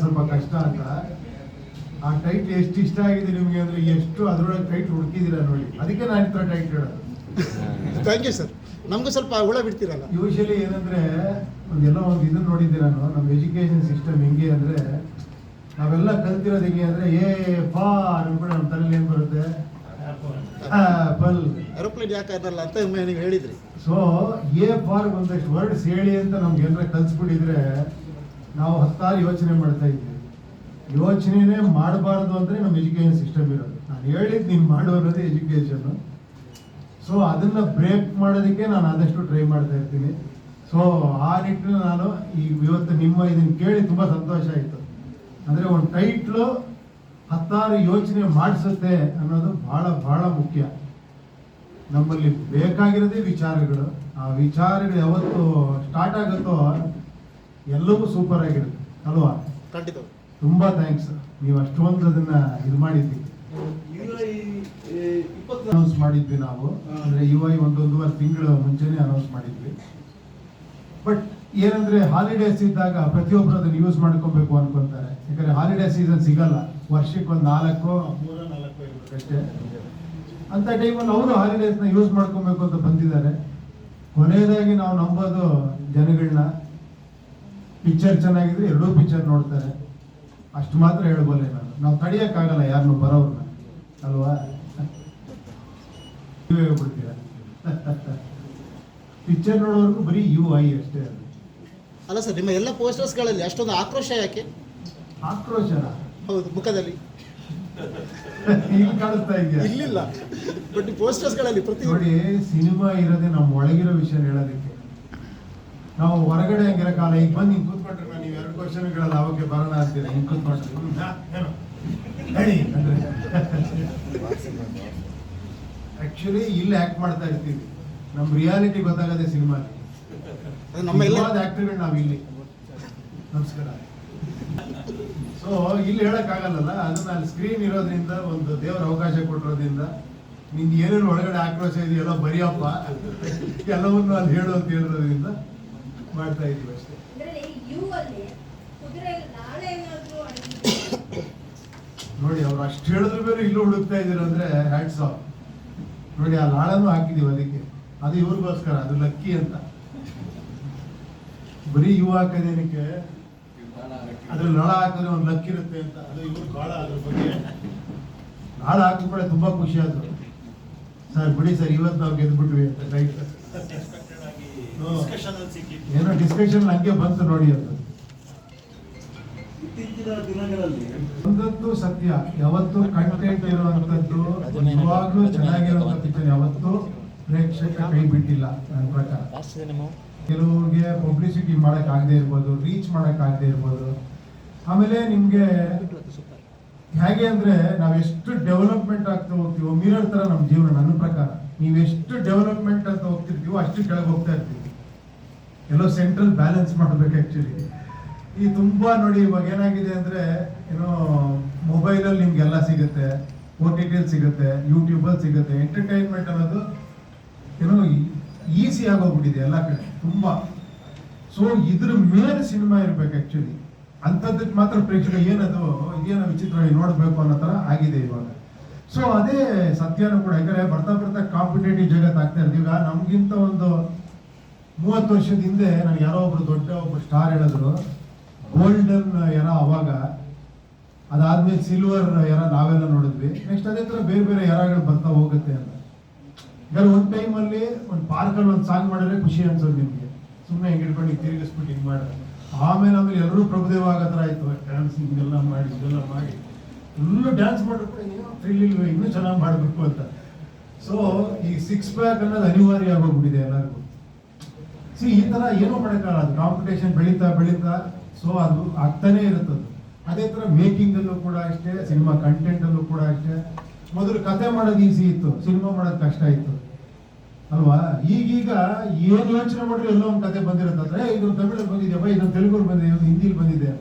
ಸ್ವಲ್ಪ ಕಷ್ಟ ಅಂತ. ಆ ಟೈಟ್ ಎಷ್ಟು ಇಷ್ಟ ಆಗಿದೆ ನಿಮಗೆ ಅಂದ್ರೆ ಎಷ್ಟು ಅದರೊಳಗೆ ಟೈಟ್ ಹುಡುಕಿದ್ದೀರಾ ನೋಡಿ. ಅದಕ್ಕೆ ನಾನು ಇತರ ಟೈಟ್ ಹೇಳೋದು. ಥ್ಯಾಂಕ್ ಯು ಸರ್ ನಮಗೂ ಸ್ವಲ್ಪ ಹುಳ ಬಿಡ್ತೀರಲ್ಲ. ಯೂಶಲಿ ಏನಂದ್ರೆ ಒಂದೆಲ್ಲ ಒಂದು ಇದನ್ನ ನೋಡಿದ್ದೀರ ನಾನು ನಮ್ಮ ಎಜುಕೇಶನ್ ಸಿಸ್ಟಮ್ ಹೆಂಗೆ ಅಂದ್ರೆ ನಾವೆಲ್ಲ ಕಲ್ತಿರೋದು ಹೆಂಗೆ ಅಂದ್ರೆ ಏ ಫಾ ನಮ್ಮ ತಲೆಯಲ್ಲಿ ಏನ್ ಬರುತ್ತೆ? ಆಪಲ್ ಏರೋಪ್ಲೇನ್ ಯಾಕೆ ಅನ್ನಲ್ಲ ಅಂತ ಒಮ್ಮೆ ನೀವು ಹೇಳಿದ್ರಿ. ಸೊ ಎ ಫಾರ್ ಒಂದಷ್ಟು ವರ್ಡ್ಸ್ ಹೇಳಿ ಅಂತ ನಮ್ಗೆ ಏನಾರ ಕಲ್ಸ್ಬಿಟ್ಟಿದ್ರೆ ನಾವು ಹತ್ತಾರು ಯೋಚನೆ ಮಾಡ್ತಾ ಇದ್ದೀವಿ. ಯೋಚನೆನೇ ಮಾಡಬಾರ್ದು ಅಂದ್ರೆ ನಮ್ಮ ಎಜುಕೇಶನ್ ಸಿಸ್ಟಮ್ ಇರೋದು. ನಾನು ಹೇಳಿದ್ದು ನೀನು ಮಾಡು ಎಜುಕೇಶನ್ ಸೊ ಅದನ್ನ ಬ್ರೇಕ್ ಮಾಡೋದಕ್ಕೆ ನಾನು ಆದಷ್ಟು ಟ್ರೈ ಮಾಡ್ತಾ ಇರ್ತೀನಿ. ಸೊ ಆ ನಿಟ್ಟಿನಲ್ಲಿ ನಾನು ಈ ಇವತ್ತು ನಿಮ್ಮ ಇದನ್ನು ಕೇಳಿ ತುಂಬಾ ಸಂತೋಷ ಆಯಿತು. ಅಂದ್ರೆ ಒಂದು ಟೈಟ್ಲು ಹತ್ತಾರು ಯೋಚನೆ ಮಾಡಿಸುತ್ತೆ ಅನ್ನೋದು ಬಹಳ ಬಹಳ ಮುಖ್ಯ. ನಮ್ಮಲ್ಲಿ ಬೇಕಾಗಿರೋದೇ ವಿಚಾರಗಳು. ಆ ವಿಚಾರಗಳು ಯಾವತ್ತು ಸ್ಟಾರ್ಟ್ ಆಗುತ್ತೋ ಎಲ್ಲವೂ ಸೂಪರ್ ಆಗಿರುತ್ತೆ ಅಲ್ವಾ? ಖಂಡಿತ. ತುಂಬಾ ಥ್ಯಾಂಕ್ಸ್ ನೀವು ಅಷ್ಟೊಂದು ಅದನ್ನ ಇದು ಮಾಡಿದ್ವಿ ಅನೌನ್ಸ್ ಮಾಡಿದ್ವಿ ನಾವು. ಅಂದ್ರೆ ಒಂದೊಂದು ಒಂದೊಂದುವರೆ ತಿಂಗಳು ಮುಂಚೆನೆ ಅನೌನ್ಸ್ ಮಾಡಿದ್ವಿ. ಬಟ್ ಏನಂದ್ರೆ ಹಾಲಿಡೇಸ್ ಇದ್ದಾಗ ಪ್ರತಿಯೊಬ್ರು ಅದನ್ನ ಯೂಸ್ ಮಾಡ್ಕೊಬೇಕು ಅನ್ಕೊಂತಾರೆ. ಯಾಕಂದ್ರೆ ಹಾಲಿಡೇ ಸೀಸನ್ ಸಿಗಲ್ಲ. ವರ್ಷಕ್ಕೆ ಒಂದು ನಾಲ್ಕು ಮೂರ ನಾಲ್ಕು ಇರ್ಬೇಕಷ್ಟೇ. ಅಂತ ಟೈಮಲ್ಲಿ ಅವರು ಹಾಲಿಡೇಸ್ನ ಯೂಸ್ ಮಾಡ್ಕೊಬೇಕು ಅಂತ ಬಂದಿದ್ದಾರೆ. ಕೊನೆಯದಾಗಿ ನಾವು ನಂಬೋದು ಜನಗಳನ್ನ ಪಿಕ್ಚರ್ ಚೆನ್ನಾಗಿದ್ರೆ ಎರಡೂ ಪಿಕ್ಚರ್ ನೋಡ್ತಾರೆ. ಅಷ್ಟು ಮಾತ್ರ ಹೇಳ್ಬೋಲೆ ನಾನು. ನಾವು ತಡಿಯಕ್ಕಾಗಲ್ಲ ಯಾರನ್ನೂ ಬರೋರ್ನ. ಅಲ್ವಾ? ನೀವೇ ಹೇಳ್ಬಿಡ್ತೀರ? ಪಿಕ್ಚರ್ ನೋಡೋರ್ಗು ಬರೀ ಯು ಐ ಅಷ್ಟೇ ಅದು. ಅಲ್ಲ ಸರ್ ನಿಮ್ಮ ಎಲ್ಲ ಪೋಸ್ಟರ್ಸ್ಗಳಲ್ಲಿ ಅಷ್ಟೊಂದು ಆಕ್ರೋಶ ಯಾಕೆ? ಆಕ್ರೋಶನ? ಹೌದು ಮುಖದಲ್ಲಿ. ಇಲ್ಲಿ ಕಾಣಿಸ್ತಾ ಇದೆಯಾ? ಇಲ್ಲಿಲ್ಲ. ಬಟ್ ಪೋಸ್ಟರ್ಸ್ಗಳಲ್ಲಿ ಪ್ರತಿ ನೋಡಿ ಸಿನಿಮಾ ಇರೋದೇ ನಮ್ಮ ಒಳಗಿರೋ ವಿಷಯ ಹೇಳೋದಕ್ಕೆ. ನಾವು ಹೊರಗಡೆ ಹಂಗಿರೋ ಕಾಲ ಈಗ ಬಂದು ಕೂತ್ಕೊಂಡ್ರೆ ನಾನು ನೀವು ಎರಡು ಕ್ವಶನ್ಗಳಲ್ಲಿ ಅವಕ್ಕೆ ಬರೋಣ ಅಂತೀರ? ಹಿಂಗೆ ಕೂತ್ಕೊಂಡ್ರೆ? ಹೇಳಿ ಅಂದ್ರೆ. ಆಕ್ಚುಲಿ ಇಲ್ಲಿ ಆಕ್ಟ್ ಮಾಡ್ತಾ ಇರ್ತೀವಿ. ನಮ್ಮ ರಿಯಾಲಿಟಿ ಗೊತ್ತಾಗದೆ ಸಿನಿಮಾ ಆಕ್ಟರ್ಗಳು ನಾವು ಇಲ್ಲಿ. ನಮಸ್ಕಾರ. ಸೊ ಇಲ್ಲಿ ಹೇಳಕ್ಕಾಗಲ್ಲಲ್ಲ ಅದನ್ನ ಅಲ್ಲಿ ಸ್ಕ್ರೀನ್ ಇರೋದ್ರಿಂದ ಒಂದು ದೇವರ ಅವಕಾಶ ಕೊಟ್ಟಿರೋದ್ರಿಂದ ನಿಂದು ಏನೇನು ಒಳಗಡೆ ಆಕ್ರೋಶ ಇದೆಯಲ್ಲ ಬರಿಯಪ್ಪ. ಎಲ್ಲವನ್ನು ಅಲ್ಲಿ ಹೇಳು ಅಂತ ಹೇಳಿರೋದ್ರಿಂದ ಮಾಡ್ತಾ ಇದೀವಿ ಅಷ್ಟೇ. ನೋಡಿ, ಅವ್ರು ಅಷ್ಟು ಹೇಳಿದ್ರು ಬೇರೆ ಇಲ್ಲೂ ಹುಡುಕ್ತಾ ಇದೀರ ಅಂದ್ರೆ ಹ್ಯಾಟ್ಸ್ ಆಫ್ ನೋಡಿ, ಆ ಲಾಳನು ಹಾಕಿದೀವಿ ಅದಕ್ಕೆ. ಅದು ಇವ್ರಿಗೋಸ್ಕರ, ಅದು ಲಕ್ಕಿ ಅಂತ. ಬರೀ ಇವು ಹಾಕೋದೇನಕ್ಕೆ ಅದ್ರ ನಳ ಹಾಕಿದ್ರೆ ಒಂದು ಲಕ್ಕಿ ಇರುತ್ತೆ ಅಂತ. ಅದು ಇವ್ರು ಕಾಳ ಅದ್ರ ಬಗ್ಗೆ. ನಾಳ ಹಾಕಿದ್ರೆ ತುಂಬಾ ಖುಷಿ ಆದ್ರು. ಸರ್, ಬಿಡಿ ಸರ್, ಇವತ್ತು ನಾವು ಗೆದ್ಬಿಟ್ವಿ ಅಂತ. ರೈಟ್ ಏನೋ ಡಿಸ್ಕಷನ್ ಹಂಗೆ ಬಂತು ನೋಡಿ ಅದು. ಒಂದಂತೂ ಸತ್ಯ ಯಾವತ್ತು ಕಂಟೆಂಟ್ ಇರುವಂತದ್ದು ನಿಜವಾಗ್ಲೂ ಚೆನ್ನಾಗಿರುವಂತ ಪಿಕ್ಚರ್ ಯಾವತ್ತೂ ಪ್ರೇಕ್ಷಕ ಕೈ ಬಿಟ್ಟಿಲ್ಲ ನನ್ನ ಪ್ರಕಾರ. ಕೆಲವ್ರಿಗೆ ಪಬ್ಲಿಸಿಟಿ ಮಾಡಕ್ ಆಗದೆ ಇರ್ಬೋದು ರೀಚ್ ಮಾಡಕ್ ಆಗದೆ ಇರ್ಬೋದು. ಆಮೇಲೆ ನಿಮ್ಗೆ ಹೇಗೆ ಅಂದ್ರೆ ನಾವ್ ಎಷ್ಟು ಡೆವಲಪ್ಮೆಂಟ್ ಆಗ್ತಾ ಹೋಗ್ತೀವೋ ಮಿರರ್ ತರ ನಮ್ ಜೀವನ ನನ್ನ ಪ್ರಕಾರ. ನೀವ್ ಎಷ್ಟು ಡೆವಲಪ್ಮೆಂಟ್ ಅಂತ ಹೋಗ್ತಿರ್ತೀವೋ ಅಷ್ಟು ಕೆಳಗೆ ಹೋಗ್ತಾ ಇರ್ತೀವಿ. ಎಲ್ಲೋ ಸೆಂಟ್ರಲ್ ಬ್ಯಾಲೆನ್ಸ್ ಮಾಡಬೇಕು ಆ್ಯಕ್ಚುಲಿ ಈ ತುಂಬ ನೋಡಿ ಇವಾಗ ಏನಾಗಿದೆ ಅಂದ್ರೆ, ಏನೋ ಮೊಬೈಲ್ ಅಲ್ಲಿ ನಿಮ್ಗೆಲ್ಲ ಸಿಗುತ್ತೆ ಓ ಟಿ ಟಿ ಸಿಗುತ್ತೆ ಯೂಟ್ಯೂಬಲ್ಲಿ ಸಿಗುತ್ತೆ ಎಂಟರ್ಟೈನ್ಮೆಂಟ್ ಅನ್ನೋದು ಏನೋ ಈಸಿ ಆಗೋಗ್ಬಿಟ್ಟಿದೆ ಎಲ್ಲ ಕಡೆ ತುಂಬಾ. ಸೊ ಇದ್ರ ಮೇಲೆ ಸಿನಿಮಾ ಇರಬೇಕು ಆ್ಯಕ್ಚುಲಿ ಅಂಥದ್ದಕ್ಕೆ ಮಾತ್ರ ಪ್ರೇಕ್ಷಕ ಏನದು ಇದೇನೋ ವಿಚಿತ್ರವಾಗಿ ನೋಡಬೇಕು ಅನ್ನೋ ತರ ಆಗಿದೆ ಇವಾಗ. ಸೊ ಅದೇ ಸತ್ಯನೂ ಕೂಡ, ಯಾಕಂದರೆ ಬರ್ತಾ ಬರ್ತಾ ಕಾಂಪಿಟೇಟಿವ್ ಜಗತ್ತು ಆಗ್ತಾ ಇರ್ತೀವಿ ಈಗ ನಮಗಿಂತ ಒಂದು ಮೂವತ್ತು ವರ್ಷದ ಹಿಂದೆ ನನಗೆ ಯಾರೋ ಒಬ್ರು ದೊಡ್ಡ ಒಬ್ಬ ಸ್ಟಾರ್ ಹೇಳಿದ್ರು. ಗೋಲ್ಡನ್ ಎರ ಅವಾಗ. ಅದಾದ್ಮೇಲೆ ಸಿಲ್ವರ್ ಎರ ನಾವೆಲ್ಲ ನೋಡಿದ್ವಿ. ನೆಕ್ಸ್ಟ್ ಅದೇ ತರ ಬೇರೆ ಬೇರೆ ಎರಗಳು ಬರ್ತಾ ಹೋಗುತ್ತೆ ಅಂತ. ಯಾರು ಒಂದು ಟೈಮ್ ಅಲ್ಲಿ ಒಂದು ಪಾರ್ಕ್ ಅಲ್ಲಿ ಒಂದು ಸಾಂಗ್ ಮಾಡಿದ್ರೆ ಖುಷಿ ಅನ್ಸೋದು ನಿಮಗೆ. ಸುಮ್ಮನೆ ಹಿಂಗೆ ಇಟ್ಕೊಂಡು ತಿರುಗಿಸ್ಬಿಟ್ಟು ಹಿಂಗ್ ಮಾಡಿದ್ರೆ. ಆಮೇಲೆ ಆಮೇಲೆ ಎಲ್ಲರೂ ಪ್ರಭುದೇವ ಆಗೋ ಥರ ಆಯ್ತು. ಡ್ಯಾನ್ಸ್ ಹಿಂಗೆಲ್ಲ ಮಾಡಿ, ಇದೆಲ್ಲ ಮಾಡಿ. ಫುಲ್ಲು ಡ್ಯಾನ್ಸ್ ಮಾಡಿದ್ರು ಕೂಡ ಏನೋ ಇನ್ನೂ ಚೆನ್ನಾಗಿ ಮಾಡಬೇಕು ಅಂತ. ಸೊ ಈ ಸಿಕ್ಸ್ ಪ್ಯಾಕ್ ಅನ್ನೋದು ಅನಿವಾರ್ಯ ಆಗೋಗ್ಬಿಟ್ಟಿದೆ ಎಲ್ಲರಿಗೂ. ಸಿ ಈ ತರ ಏನೂ ಮಾಡೋಕ್ಕಾಗಲ್ಲ ಕಾಂಪಿಟೇಷನ್ ಬೆಳೀತಾ ಬೆಳೀತಾ ಸೊ ಅದು ಆಗ್ತಾನೇ ಇರುತ್ತದು. ಅದೇ ತರ ಮೇಕಿಂಗ್ ಅಲ್ಲೂ ಕೂಡ ಅಷ್ಟೇ ಸಿನಿಮಾ ಕಂಟೆಂಟ್ ಅಲ್ಲೂ ಕೂಡ ಅಷ್ಟೇ. ಮೊದಲು ಕತೆ ಮಾಡೋದು ಈಸಿ ಇತ್ತು ಸಿನಿಮಾ ಮಾಡೋದು ಕಷ್ಟ ಇತ್ತು. ಅಲ್ವಾ? ಈಗೀಗ ಏನು ಯೋಚನೆ ಮಾಡಿದ್ರೆ ಎಲ್ಲೋ ಒಂದು ಕತೆ ಬಂದಿರುತ್ತೆ. ಏ, ಇದು ತಮಿಳಲ್ಲಿ ಬಂದಿದೆ ಬೈ ಇದು ತೆಲುಗು ಬಂದಿದೆ ಇದು ಹಿಂದಿಲಿ ಬಂದಿದೆ.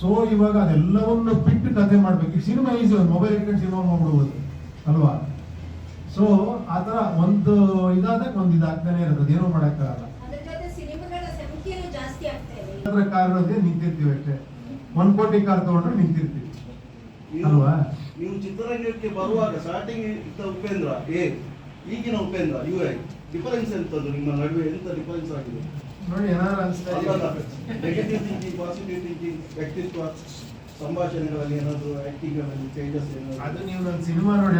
ಸೊ ಇವಾಗ ಅದೆಲ್ಲವನ್ನು ಬಿಟ್ಟು ಕತೆ ಮಾಡಬೇಕು. ಈ ಸಿನಿಮಾ ಈಸಿ ಒಂದು ಮೊಬೈಲ್ ಇಟ್ಕೊಂಡು ಸಿನಿಮಾ ಮಾಡ್ಬಿಡ್ಬೋದು ಅಲ್ವಾ? ಸೊ ಆ ತರ ಒಂದು ಇದಾದಕ್ಕೆ ಒಂದು ಇದಾಗ್ತಾನೆ ಇರುತ್ತೆ ಏನೂ ಮಾಡಕ್ಕಾಗಲ್ಲ. ಕಾರಣಕ್ಕೆ ನಿಂತಿರ್ತೀವಿ ಅಷ್ಟೇ. ಒಂದ್ ಕೋಟಿ ಕಾರ್ ತಗೊಂಡ್ರೆ ನಿಂತಿರ್ತೀವಿ. ಅಲ್ವಾ? ನೀವು ಚಿತ್ರರಂಗಕ್ಕೆ ಬರುವಾಗ ಸ್ಟಾರ್ಟಿಂಗ್ ಇದ್ದ ಉಪೇಂದ್ರ ಎ ಈಗಿನ ಉಪೇಂದ್ರ ಯು ಐ ಡಿಫರೆನ್ಸ್ ಎಂತದ್ದು ನಿಮ್ಮ ನಡುವೆ ಎಂತ ಡಿಫರೆನ್ಸ್ ಆಗಿದೆ? ನೋಡಿ ಏನಾದ್ರು ಅನ್ಸ್ತಾ ನೆಗೆಟಿವ್ ಥಿಂಕಿಂಗ್ ಪಾಸಿಟಿವ್ ಥಿಂಕಿಂಗ್ ವ್ಯಕ್ತಿತ್ವ ಸಂಭಾಷಣೆಗಳಲ್ಲಿ ಏನಾದ್ರು ಆಕ್ಟಿಂಗ್ ಅಲ್ಲಿ ಚೇಂಜಸ್ ಏನಾದ್ರು? ಅದು ನೀವು ನನ್ನ ಸಿನಿಮಾ ನೋಡಿ.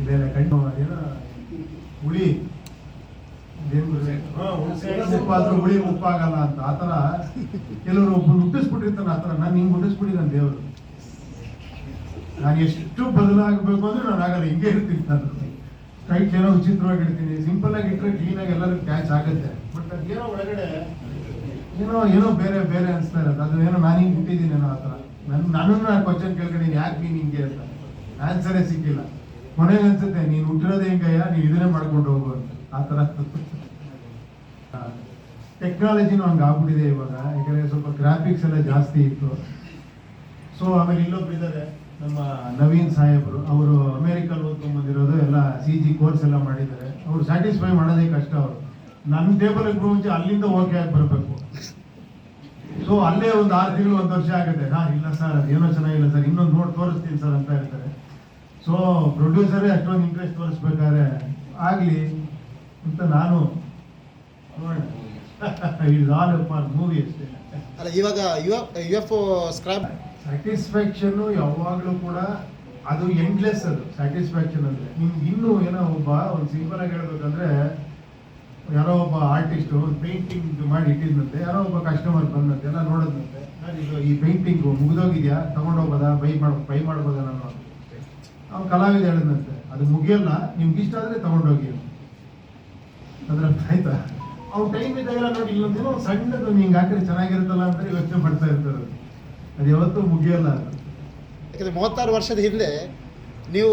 ಇದೆಲ್ಲ ಕಣ್ಣು ಏನೋ ಹುಳಿ. ಉಪ್ಪಾದ್ರೂ ಹುಳಿ ಉಪ್ಪಾಗಲ್ಲ ಅಂತ ಆತರ ಕೆಲವರು ಒಬ್ಬರು ಹುಟ್ಟಿಸ್ಬಿಟ್ಟಿರ್ತಾನೆ ಆತರ ನಾನು ಹಿಂಗ್ ಹುಟ್ಟಿಸ್ಬಿಟ್ಟಿದ್ದಾನೆ ದೇವರು ನಾನು ಎಷ್ಟು ಬದಲಾಗಬೇಕು ಅಂದ್ರೆ ನಾನು ಆಗಲ್ಲ ಹಿಂಗೆ ಇರ್ತೀನಿ ನಾನು ಸ್ಟ್ರೈಟ್ ಏನೋ ವಿಚಿತ್ರವಾಗಿ ಇಡ್ತೀನಿ ಸಿಂಪಲ್ ಆಗಿ ಇಟ್ಟರೆ ಕ್ಲೀನಾಗಿ ಆಗಿ ಎಲ್ಲರಿಗೂ ಕ್ಯಾಚ್ ಆಗುತ್ತೆ ಬಟ್ ಏನೋ ಒಳಗಡೆ ಏನೋ ಏನೋ ಬೇರೆ ಬೇರೆ ಅನಿಸ್ತಾ ಇರೋದು ಅದು ಏನೋ ನಾನು ಹಿಂಗೆ ಹುಟ್ಟಿದ್ದೀನಿ ಏನೋ ಆ ಥರ ನನ್ನ ನನ್ನನ್ನು ನಾನು ಕ್ವಶನ್ ಯಾಕೆ ನೀನು ಹಿಂಗೆ ಅಂತ ಆನ್ಸರೇ ಸಿಕ್ಕಿಲ್ಲ ಕೊನೆಗೆ ಅನ್ಸುತ್ತೆ ನೀನು ಹುಟ್ಟಿರೋದೇ ಹಿಂಗಯ್ಯ ನೀನು ಇದನ್ನೇ ಮಾಡ್ಕೊಂಡು ಹೋಗು ಅಂತ ಆ ಥರ ಟೆಕ್ನಾಲಜಿನೂ ಹಂಗೆ ಆಗ್ಬಿಟ್ಟಿದೆ ಇವಾಗ. ಯಾಕಂದರೆ ಸ್ವಲ್ಪ ಗ್ರಾಫಿಕ್ಸ್ ಎಲ್ಲ ಜಾಸ್ತಿ ಇತ್ತು. ಸೊ ಆಮೇಲೆ ಇಲ್ಲೊಬ್ರು ಇದ್ದಾರೆ ನಮ್ಮ ನವೀನ್ ಸಾಹೇಬರು. ಅವರು ಅಮೇರಿಕಲ್ಲಿ ಓದ್ಕೊಂಬಂದಿರೋದು, ಎಲ್ಲ ಸಿ ಜಿ ಕೋರ್ಸ್ ಎಲ್ಲ ಮಾಡಿದ್ದಾರೆ. ಅವ್ರು ಸ್ಯಾಟಿಸ್ಫೈ ಮಾಡೋದೇ ಕಷ್ಟ ಅವರು. ನನ್ನ ಟೇಬಲ್ ಮುಂಚೆ ಅಲ್ಲಿಂದ ಓಕೆ ಆಗಿ ಬರಬೇಕು. ಸೊ ಅಲ್ಲೇ ಒಂದು ಆರು ತಿಂಗಳು, ಒಂದು ವರ್ಷ ಆಗುತ್ತೆ. ಹಾಂ, ಇಲ್ಲ ಸರ್ ಏನೋ ಚೆನ್ನಾಗಿಲ್ಲ ಸರ್ ಇನ್ನೊಂದು ನೋಡಿ ತೋರಿಸ್ತೀನಿ ಸರ್ ಅಂತ ಹೇಳ್ತಾರೆ. ಸೊ ಪ್ರೊಡ್ಯೂಸರೇ ಅಷ್ಟೊಂದು ಇಂಟ್ರೆಸ್ಟ್ ತೋರಿಸ್ಬೇಕಾದ್ರೆ ಆಗಲಿ ಅಂತ ನಾನು ಇಟ್ಸ್ ಆಲ್ ಫಾರ್ ಮೂವಿ ಅಷ್ಟೇ ಅಲ್ಲ ಇವಾಗ ಯು ಎಫ್ ಸ್ಕ್ರಾಪ್ ಸ್ಯಾಟಿಸ್ಫ್ಯಾಕ್ಷನ್ ಯಾವಾಗಲೂ ಕೂಡ ಅದು ಎಂಡ್ಲೆಸ್ ಅದು ಸ್ಯಾಟಿಸ್ಫ್ಯಾಕ್ಷನ್ ಅಂದ್ರೆ. ನಿಮ್ಗೆ ಇನ್ನೂ ಏನೋ ಒಬ್ಬ ಒಂದು ಸಿಂಪಲ್ ಆಗಿ ಹೇಳ್ಬೇಕಂದ್ರೆ ಯಾರೋ ಒಬ್ಬ ಆರ್ಟಿಸ್ಟ್ ಒಂದು ಪೇಂಟಿಂಗ್ ಮಾಡಿ ಇಟ್ಟಿದ್ನಂತೆ ಯಾರೋ ಒಬ್ಬ ಕಸ್ಟಮರ್ ಬಂದಂತೆ ಎಲ್ಲ ನೋಡೋದಂತೆ ಇದು ಈ ಪೇಂಟಿಂಗ್ ಮುಗಿದೋಗಿದ್ಯಾ? ತಗೊಂಡೋಗೋದಾ? ಬೈ ಮಾಡ್ ಬೈ ಮಾಡ್ಬೋದಾ ನಾನು ಅವ್ನು ಕಲಾವಿದ ಹೇಳಿದಂತೆ ಅದು ಮುಗಿಯಲ್ಲ ನಿಮ್ಗೆ ಇಷ್ಟ ಆದ್ರೆ ತಗೊಂಡೋಗಿ ಅದ್ರ ಆಯ್ತಾ? ಅವ್ನು ಟೈಮ್ ಇದ್ದಾಗೆಲ್ಲ ನೋಡಿ ಇಲ್ಲೊಂದಿನ ಸಣ್ಣದು ಹಿಂಗೆ ಹಾಕಿದ್ರೆ ಚೆನ್ನಾಗಿರುತ್ತಲ್ಲ ಅಂತ ಯೋಚನೆ ಮಾಡ್ತಾ ಇರ್ತಾರೆ. ಅದು. ಯಾವತ್ತೂ ಮುಗಿಯಲ್ಲ ಯಾಕಂದ್ರೆ ಮೂವತ್ತಾರು ವರ್ಷದ ಹಿಂದೆ ನೀವು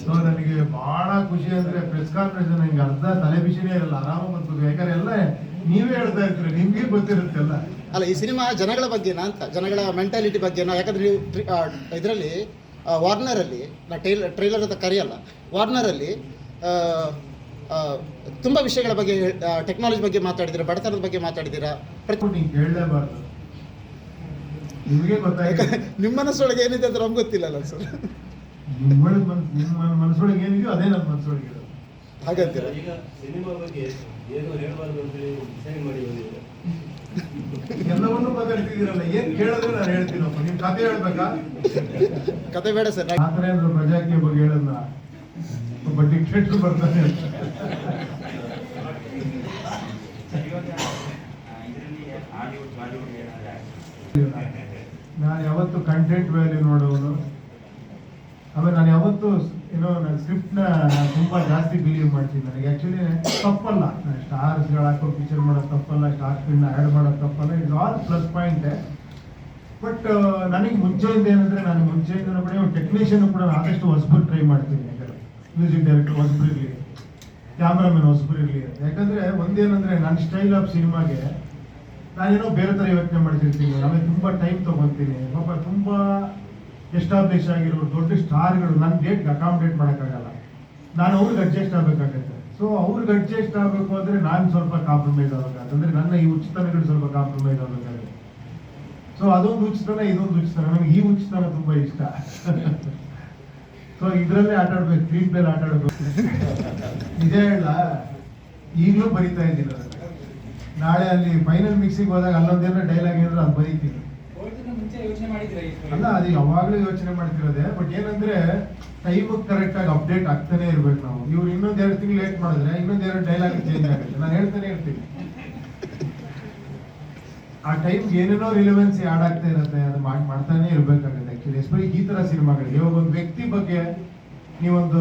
ಸೊ ನನಗೆ ಬಹಳ ಖುಷಿ ಅಂದ್ರೆ ಪ್ರೆಸ್ ಕಾನ್ಫರೆನ್ಸ್ ನಂಗೆ ಅರ್ಧ ತಲೆ ಬಿಸಿನೇ ಇರಲ್ಲ ಆರಾಮ ಮತ್ತು ಯಾಕಂದ್ರೆ ಎಲ್ಲ ನೀವೇ ಹೇಳ್ತಾ ಇರ್ತೀರಿ ನಿಮ್ಗೆ ಗೊತ್ತಿರುತ್ತೆಲ್ಲ ಅಲ್ಲ ಈ ಸಿನಿಮಾ ಜನಗಳ ಬಗ್ಗೆನಾ ಅಂತ ಜನಗಳ ಮೆಂಟಾಲಿಟಿ ಬಗ್ಗೆನಾ? ಯಾಕಂದ್ರೆ ನೀವು ಇದರಲ್ಲಿ ವಾರ್ನರಲ್ಲಿ ನಾ ಟೈಲ್ ಟ್ರೈಲರ್ ಅಂತ ಕರೆಯಲ್ಲ ವಾರ್ನರಲ್ಲಿ ತುಂಬ ವಿಷಯಗಳ ಬಗ್ಗೆ ಟೆಕ್ನಾಲಜಿ ಬಗ್ಗೆ ಮಾತಾಡಿದ್ದೀರಾ ಬಡತನದ ಬಗ್ಗೆ ಮಾತಾಡಿದ್ದೀರಾ? ಕೇಳಲೇಬಾರ್ದು. ನಿಮಗೆ ಗೊತ್ತಾಗಿದೆ. ನಿಮ್ಮ ಮನಸ್ಸೊಳಗೆ ಏನಿದೆ ಅಂತ ನಮ್ಗೆ ಗೊತ್ತಿಲ್ಲಲ್ಲ ಸರ್. ನಿಮ್ಮ ನಿಮ್ಮ ಮನಸ್ಸೊಳಗೆ ಏನಿದೆಯೋ ಅದೇ ನಮ್ಮ ಮನಸ್ಸೊಳಗೆ ಇರೋದು. ಹಾಗಂತೀರ? ಈಗ ಸಿನಿಮಾ ಬಗ್ಗೆ ಏನು ಹೇಳಬಾರ್ದು ಅಂತ ಹೇಳಿ ಡಿಸೈಡ್ ಮಾಡಿ ಬಂದಿದ್ದೆ. ಎಲ್ಲವನ್ನೂ ಮಾತಾಡ್ತಿದ್ದೀರಲ್ಲ ಏನು ಕೇಳಿದ್ರೆ ನಾನು ಹೇಳ್ತೀನಪ್ಪ. ನಿಮ್ ಕತೆ ಹೇಳ್ಬೇಕಾ? ಕತೆ ಬೇಡ ಸರ್. ಆತರೇಂದ್ರ ಪ್ರಜಾಕೀಯ ಬಗ್ಗೆ ಹೇಳಲ್ಲ ಒಬ್ಬ ಡಿಕ್ಟೇಟರ್ ಬರ್ತಾನೆ. ನಾನು ಯಾವತ್ತು ಕಂಟೆಂಟ್ ವ್ಯಾಲ್ಯೂ ನೋಡೋನು ಆಮೇಲೆ ನಾನು ಯಾವತ್ತು ಏನೋ ನನ್ನ ಸ್ಕ್ರಿಪ್ಟ್ನ ತುಂಬಾ ಜಾಸ್ತಿ ಬಿಲೀವ್ ಮಾಡ್ತೀನಿ ನನಗೆ. ಆ್ಯಕ್ಚುಲಿ ತಪ್ಪಲ್ಲ. ಸ್ಟಾರ್ಸ್ಗಳು ಹಾಕೋ ಪಿಕ್ಚರ್ ಮಾಡೋದು ತಪ್ಪಲ್ಲ ಸ್ಟಾರ್ ಫಿಲ್ಮ್ನ ಆ್ಯಡ್ ಮಾಡೋದು ತಪ್ಪಲ್ಲ. ಇಟ್ಸ್ ಆಲ್ ಪ್ಲಸ್ ಪಾಯಿಂಟೇ ಬಟ್ ನನಗೆ ಮುಂಚೆಯಿಂದ ಏನಂದರೆ, ನಾನು ಮುಂಚೆಯಿಂದ ಕೂಡ ಟೆಕ್ನಿಷಿಯನ್ ಕೂಡ ಆದಷ್ಟು ಹೊಸಬರು ಟ್ರೈ ಮಾಡ್ತೀನಿ. ಮ್ಯೂಸಿಕ್ ಡೈರೆಕ್ಟರ್ ಹೊಸಬರು ಇರಲಿ ಕ್ಯಾಮ್ರಾಮನ್ ಹೊಸಬರು ಇರಲಿ. ಯಾಕಂದ್ರೆ ಒಂದೇನಂದ್ರೆ ನನ್ನ ಸ್ಟೈಲ್ ಆಫ್ ಸಿನಿಮಾಗೆ ನಾನೇನೋ ಬೇರೆ ಥರ ಯೋಚನೆ ಮಾಡ್ತಿರ್ತೀನಿ. ಆಮೇಲೆ ತುಂಬ ಟೈಮ್ ತೊಗೊತೀನಿ ಪಾಪ ತುಂಬ ಎಸ್ಟಾಬ್ಲಿಷ್ ಆಗಿರೋ ದೊಡ್ಡ ಸ್ಟಾರ್ಗಳು ನನ್ನ ಡೇಟ್ಗೆ ಅಕಾಮಡೇಟ್ ಮಾಡೋಕ್ಕಾಗಲ್ಲ. ನಾನು ಅವ್ರಿಗೆ ಅಡ್ಜಸ್ಟ್ ಆಗಬೇಕಾಗತ್ತೆ. ಸೊ ಅವ್ರಿಗೆ ಅಡ್ಜಸ್ಟ್ ಆಗಬೇಕು ಅಂದರೆ ನಾನು ಸ್ವಲ್ಪ ಕಾಂಪ್ರಮೈಸ್ ಆಗಬೇಕಾಗುತ್ತೆ ಅಂದರೆ ನನ್ನ ಈ ಉಚಿತನಗಳು ಸ್ವಲ್ಪ ಕಾಂಪ್ರಮೈಸ್ ಆಗಬೇಕಾಗುತ್ತೆ. ಸೊ ಅದೊಂದು ಉಚಿತನ, ಇದೊಂದು ಉಚಿತನ. ನನಗೆ ಈ ಉಚಿತನ ತುಂಬ ಇಷ್ಟ. ಸೊ ಇದರಲ್ಲೇ ಆಟ ಆಡ್ಬೇಕು ಸ್ಕ್ರೀನ್ ಮೇಲೆ ಆಟ ಆಡ್ಬೇಕು. ಇದೇ ಹೇಳ, ಈಗಲೂ ಬರಿತಾ ಇದ್ದೀನಿ. ನಾಳೆ ಅಲ್ಲಿ ಫೈನಲ್ ಮಿಕ್ಸಿಗೆ ಹೋದಾಗ ಅಲ್ಲೊಂದೇನೋ ಡೈಲಾಗ್ ಏನಾದ್ರು ಅದು ಬರೀತೀನಿ. ಅಲ್ಲ, ಅದು ಯಾವಾಗಲೂ ಯೋಚನೆ ಮಾಡ್ತಿರೋದೆ ಬಟ್ ಏನಂದ್ರೆ ಟೈಮ್ ಕರೆಕ್ಟ್ ಆಗಿ ಅಪ್ಡೇಟ್ ಆಗ್ತಾನೆ ಇರ್ಬೇಕು ನಾವು. ಇವ್ರು ಇನ್ನೊಂದ್ ಎರಡು ತಿಂಗಳು ಲೇಟ್ ಮಾಡಿದ್ರೆ ಇನ್ನೊಂದ್ ಎರಡು ಡೈಲಾಗ್ ಚೇಂಜ್ ಆಗುತ್ತೆ. ನಾನು ಹೇಳ್ತಾನೆ ಇರ್ತೀನಿ. ಆ ಟೈಮ್ ಏನೇನೋ ರಿಲೆವೆನ್ಸಿ ಆಡ್ ಆಗ್ತಾ ಇರುತ್ತೆ, ಅದು ಮಾಡಿ, ಮಾಡ್ತಾನೆ ಇರಬೇಕಾಗುತ್ತೆ ಆ್ಯಕ್ಚುಲಿ ಎಸ್ಪೆಷಲಿ ಈ ತರ ಸಿನಿಮಾಗಳಿಗೆ ಇವಾಗ ಒಂದು ವ್ಯಕ್ತಿ ಬಗ್ಗೆ ನೀವೊಂದು,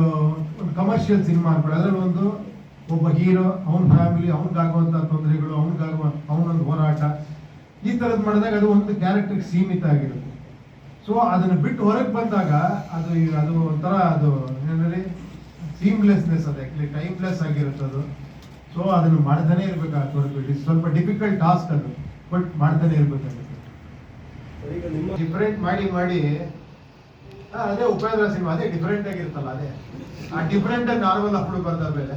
ಒಂದು ಕಮರ್ಷಿಯಲ್ ಸಿನಿಮಾ ಅನ್ಕೊಳ್ಳಿ, ಅದರಲ್ಲಿ ಒಂದು ಒಬ್ಬ ಹೀರೋ ಅವನ ಫ್ಯಾಮಿಲಿ ಅವ್ನಿಗಾಗುವಂತ ತೊಂದರೆಗಳು ಅವ್ನಿಗಾಗುವ ಅವನೊಂದು ಹೋರಾಟ, ಈ ಥರದ್ದು ಮಾಡಿದಾಗ ಅದು ಒಂದು ಕ್ಯಾರೆಕ್ಟರ್ ಸೀಮಿತ ಆಗಿರುತ್ತೆ. ಸೊ ಅದನ್ನ ಬಿಟ್ಟು ಹೊರಗೆ ಬಂದಾಗ ಅದು ಅದು ಒಂಥರ ಅದು ಏನಂದ್ರೆ ಸೀಮ್ಲೆಸ್ನೆಸ್ ಅದು ಆ್ಯಕ್ಚುಲಿ ಟೈಮ್ಲೆಸ್ ಆಗಿರುತ್ತೆ ಅದು. ಸೊ ಅದನ್ನು ಮಾಡ್ತಾನೆ ಇರಬೇಕಾಗ್ತದೆ ಸ್ವಲ್ಪ ಡಿಫಿಕಲ್ಟ್ ಟಾಸ್ಕ್ ಅದು. ಬಟ್ ಮಾಡ್ತಾನೆ ಇರ್ಬೇಕಾಗುತ್ತೆ. ಡಿಫ್ರೆಂಟ್ ಮಾಡಿ ಮಾಡಿ ಅದೇ ಉಪೇಂದ್ರ ಸಿನಿಮಾ ಅದೇ ಡಿಫ್ರೆಂಟ್ ಆಗಿರ್ತಲ್ಲ ಅದೇ. ಆ ಡಿಫ್ರೆಂಟ್ ನಾರ್ಮಲ್ ಅಪ್ಲೂ ಬರ್ದ ಮೇಲೆ.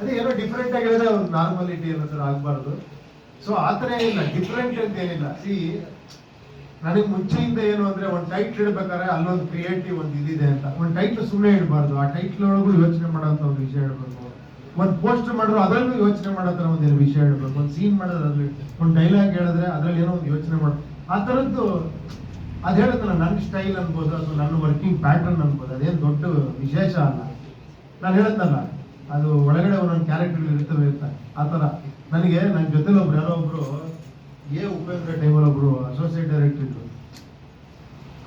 ಅದೇ ಏನೋ ಡಿಫ್ರೆಂಟ್ ಆಗಿದ್ರೆ ಒಂದು ನಾರ್ಮಲಿಟಿ ಅನ್ನೋದು ಆಗ್ಬಾರ್ದು. ಸೊ ಆ ಥರ ಏನಿಲ್ಲ ಡಿಫ್ರೆಂಟ್ ಅಂತ ಏನಿಲ್ಲ. ಸಿ ನನಗೆ ಮುಂಚೆಯಿಂದ ಏನು ಅಂದ್ರೆ ಒಂದು ಟೈಟ್ಲ್ ಇಡ್ಬೇಕಾದ್ರೆ ಅಲ್ಲೊಂದು ಕ್ರಿಯೇಟಿವ್ ಒಂದು ಇದಿದೆ ಅಂತ. ಒಂದು ಟೈಟ್ಲ್ ಸುಮ್ಮನೆ ಇಡಬಾರ್ದು ಆ ಟೈಟ್ಲ್ ಒಳಗೂ ಯೋಚನೆ ಮಾಡೋಂಥ ಒಂದು ವಿಷಯ ಇಡಬೇಕು ಒಂದು ಪೋಸ್ಟ್ ಮಾಡಿದ್ರು, ಅದರಲ್ಲೂ ಯೋಚನೆ ಮಾಡೋದ್ರ ಒಂದು ವಿಷಯ ಹೇಳ್ಬೇಕು. ಒಂದು ಸೀನ್ ಮಾಡೋದು ಅದ್ರಲ್ಲಿ ಒಂದು ಡೈಲಾಗ್ ಹೇಳಿದ್ರೆ ಅದ್ರಲ್ಲಿ ಏನೋ ಒಂದು ಯೋಚನೆ ಮಾಡ ಆ ಥರದ್ದು ಅದು ಹೇಳುತ್ತಲ್ಲ ನನ್ನ ಸ್ಟೈಲ್ ಅನ್ಬೋದು ಅಥವಾ ನನ್ನ ವರ್ಕಿಂಗ್ ಪ್ಯಾಟರ್ನ್ ಅನ್ಬೋದು, ಅದೇನು ದೊಡ್ಡ ವಿಶೇಷ ಅಲ್ಲ. ನಾನು ಹೇಳುತ್ತಲ್ಲ, ಅದು ಒಳಗಡೆ ಒಂದೊಂದು ಕ್ಯಾರೆಕ್ಟರ್ ಇರ್ತವೆ ಇರ್ತಾರೆ ಆ ಥರ. ನನಗೆ ನನ್ನ ಜೊತೆಲಿ ಒಬ್ರು, ಯಾರೋ ಒಬ್ರು, ಎ ಉಪೇಂದ್ರ ಟೈಮಲ್ಲಿ ಒಬ್ರು ಅಸೋಸಿಯೇಟ್ ಡೈರೆಕ್ಟರ್ ಇದ್ರು.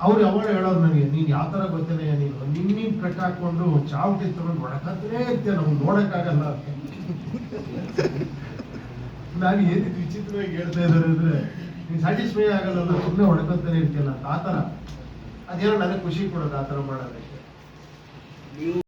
ಅವ್ರು ಯಾವಾಗ ಹೇಳೋದು ನನಗೆ, ನೀನು ಯಾವ ಥರ ಗೊತ್ತೇನೆ, ನೀನು ನಿನ್ ನೀನ್ ಕಟ್ ಹಾಕೊಂಡು ಚಾವಟಿ ತಗೊಂಡು ಹೊಡಕತ್ತೇ ಇರ್ತೀಯ ನಮ್ಗೆ ನೋಡೋಕ್ಕಾಗಲ್ಲ ನಾನು ಏನು ವಿಚಿತ್ರವಾಗಿ ಹೇಳ್ತಾ ಇದ್ದಾರೆ ಅಂದ್ರೆ, ನೀನು ಸ್ಯಾಟಿಸ್ಫೈ ಆಗಲ್ಲ ಸುಮ್ಮನೆ ಹೊಡ್ಕೊತಾನೆ ಇರ್ತೀಯಲ್ಲ ಆ ಥರ ಅದೇನೋ ನನಗೆ ಖುಷಿ ಕೊಡೋದು ಆ ಥರ ಮಾಡೋದಕ್ಕೆ.